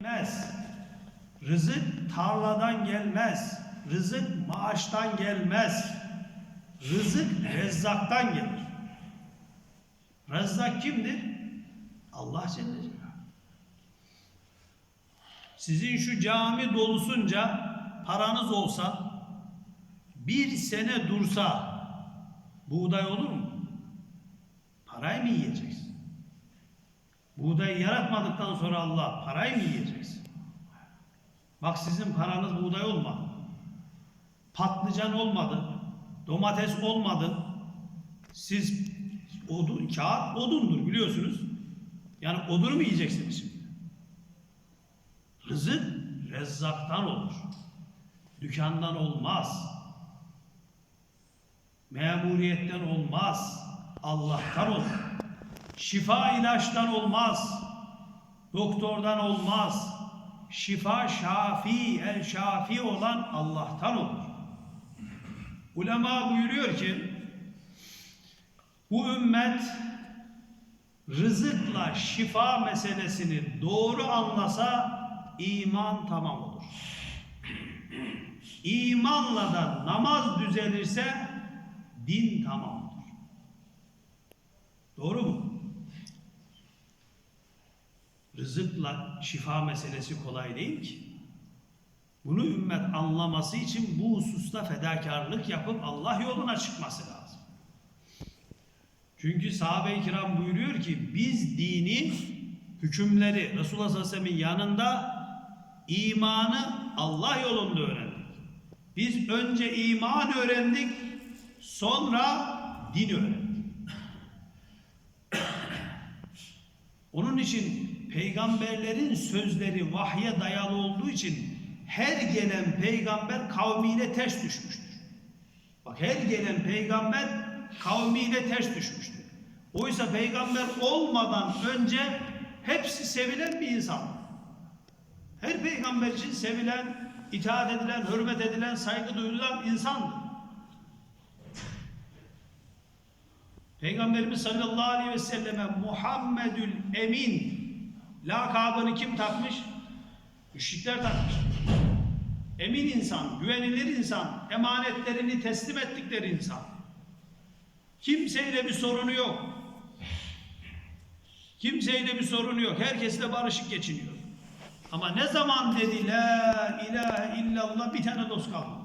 gelmez. Rızık tarladan gelmez. Rızık maaştan gelmez. Rızık rezzaktan gelir. Rezzak kimdir? Allah Celle. Sizin şu cami dolusunca paranız olsa bir sene dursa buğday olur mu? Parayı mı yiyeceksin? Buğdayı yaratmadıktan sonra Allah parayı mı yiyeceksin? Bak sizin paranız buğday olmadı. Patlıcan olmadı. Domates olmadı. Siz odun, kağıt odundur biliyorsunuz. Yani odunu mu yiyeceksiniz şimdi? Rızık rezzaktan olur. Dükkandan olmaz. Memuriyetten olmaz. Allah'tan olur. Şifa ilaçtan olmaz. Doktordan olmaz. Şifa şafi, el şafi olan Allah'tan olur. Ulema buyuruyor ki bu ümmet rızıkla şifa meselesini doğru anlasa iman tamam olur. İmanla da namaz düzelirse din tamam olur. Doğru mu? Rızıkla şifa meselesi kolay değil ki. Bunu ümmet anlaması için bu hususta fedakarlık yapıp Allah yoluna çıkması lazım. Çünkü sahabe-i kiram buyuruyor ki biz dini hükümleri Resulullah sallallahu aleyhi ve sellem'in yanında imanı Allah yolunda öğrendik. Biz önce iman öğrendik, sonra din öğrendik. Onun için peygamberlerin sözleri vahye dayalı olduğu için her gelen peygamber kavmiyle ters düşmüştür. Bak her gelen peygamber kavmiyle ters düşmüştür. Oysa peygamber olmadan önce hepsi sevilen bir insan. Her peygamber için sevilen, itaat edilen, hürmet edilen, saygı duyulan insandır. Peygamberimiz sallallahu aleyhi ve selleme Muhammedül Emin lakabını kim takmış? Müşrikler takmış. Emin insan, güvenilir insan, emanetlerini teslim ettikleri insan. Kimseyle bir sorunu yok. Kimseyle bir sorunu yok. Herkesle barışık geçiniyor. Ama ne zaman dedi la ilahe illallah bir tane dost kalmadı.